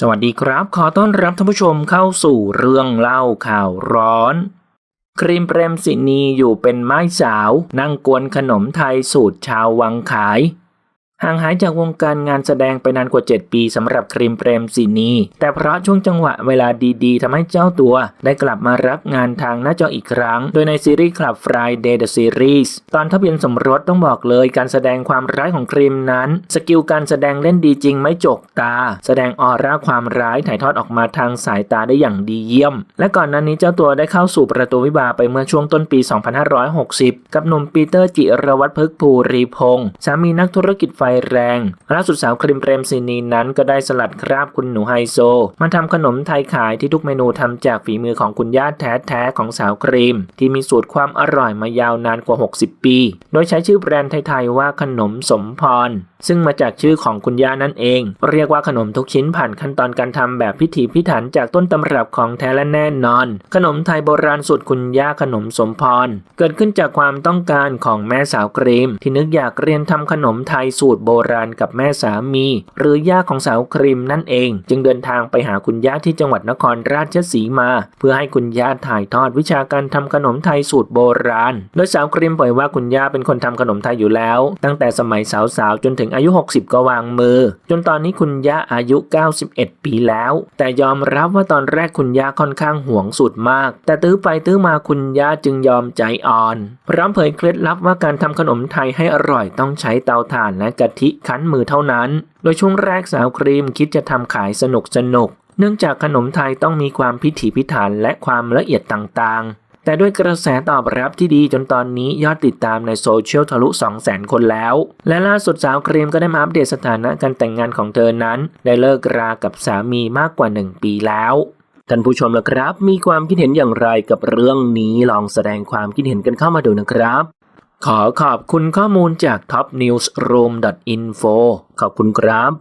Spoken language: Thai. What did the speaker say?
สวัสดีครับ ขอต้อนรับท่านผู้ชมเข้าสู่เรื่องเล่าข่าวร้อน ครีมเปรมสินีอยู่เป็นไม้สาว นั่งกวนขนมไทยสูตรชาววังขาย ห่างหายจากวงการงานแสดงไปนานกว่า 7 ปีสำหรับครีมเปรมสินีแต่เพราะช่วงจังหวะเวลาดีๆทำให้เจ้าตัวได้กลับมารับงานทางหน้าจออีกครั้ง โดยในซีรีส์ Club Friday The Series ตอนทะเบียนสมรสต้องบอกเลยการแสดงความร้ายของครีมนั้น สกิลการแสดงเล่นดีจริงไม่จกตา แสดงออร่าความร้ายถ่ายทอดออกมาทางสายตาได้อย่างดีเยี่ยม และก่อนหน้านี้เจ้าตัวได้เข้าสู่ประตูวิวาไปเมื่อช่วงต้นปี 2560 กับหนุ่มปีเตอร์จิรวัตรพฤกภูรีพงศ์สามีนักธุรกิจไฟแรง ล่าสุดสาวครีมเปรมซินีนั้นก็ได้สลัดคราบคุณหนูไฮโซ มาทำขนมไทยขายที่ทุกเมนูทำจากฝีมือของคุณย่าแท้ๆของสาวครีม ที่มีสูตรความอร่อยมายาวนานกว่า 60 ปี โดยใช้ชื่อแบรนด์ไทยๆว่าขนมสมพร ซึ่งมาจากชื่อของคุณย่านั่นเอง เรียกว่าขนมทุกชิ้นผ่านขั้นตอนการทำแบบพิถีพิถันจากต้นตำรับของแท้และแน่นอน ขนมไทยโบราณสูตรคุณย่าขนมสมพร เกิดขึ้นจากความต้องการของแม่สาวครีม ที่นึกอยากเรียนทำขนมไทยสูตรตรโบราณกับแม่สามี หรือย่าของสาวครีมนั่นเอง จึงเดินทางไปหาคุณย่าที่จังหวัดนครราชสีมา เพื่อให้คุณย่าถ่ายทอดวิชาการทำขนมไทยสูตรโบราณ โดยสาวครีมเผยว่าคุณย่าเป็นคนทำขนมไทยอยู่แล้ว ตั้งแต่สมัยสาวๆจนถึงอายุ 60 ก็วางมือ จนตอนนี้คุณย่าอายุ 91 ปีแล้ว แต่ยอมรับว่าตอนแรกคุณย่าค่อนข้างห่วงสูตรมาก แต่ตื้อไปตื้อมาคุณย่าจึงยอมใจอ่อน พร้อมเผยเคล็ดลับว่าการทำขนมไทยให้อร่อยต้องใช้เตาถ่านและกะทิคั้นมือเท่านั้น โดยช่วงแรกสาวครีมคิดจะทำขายสนุกสนุก เนื่องจากขนมไทยต้องมีความพิถีพิถันและความละเอียดต่างๆ แต่ด้วยกระแสตอบรับที่ดีจนตอนนี้ยอดติดตามในโซเชียลทะลุ 200,000 คนแล้ว และล่าสุดสาวครีมก็ได้มาอัปเดตสถานะการแต่งงานของเธอนั้น ได้เลิกรากับสามีมากกว่า 1 ปีแล้วท่านผู้ชมล่ะครับ มีความคิดเห็นอย่างไรกับเรื่องนี้ลองแสดงความคิดเห็นกันเข้ามาดูนะครับ ขอขอบคุณข้อมูลจาก topnewsroom.info ขอบคุณครับ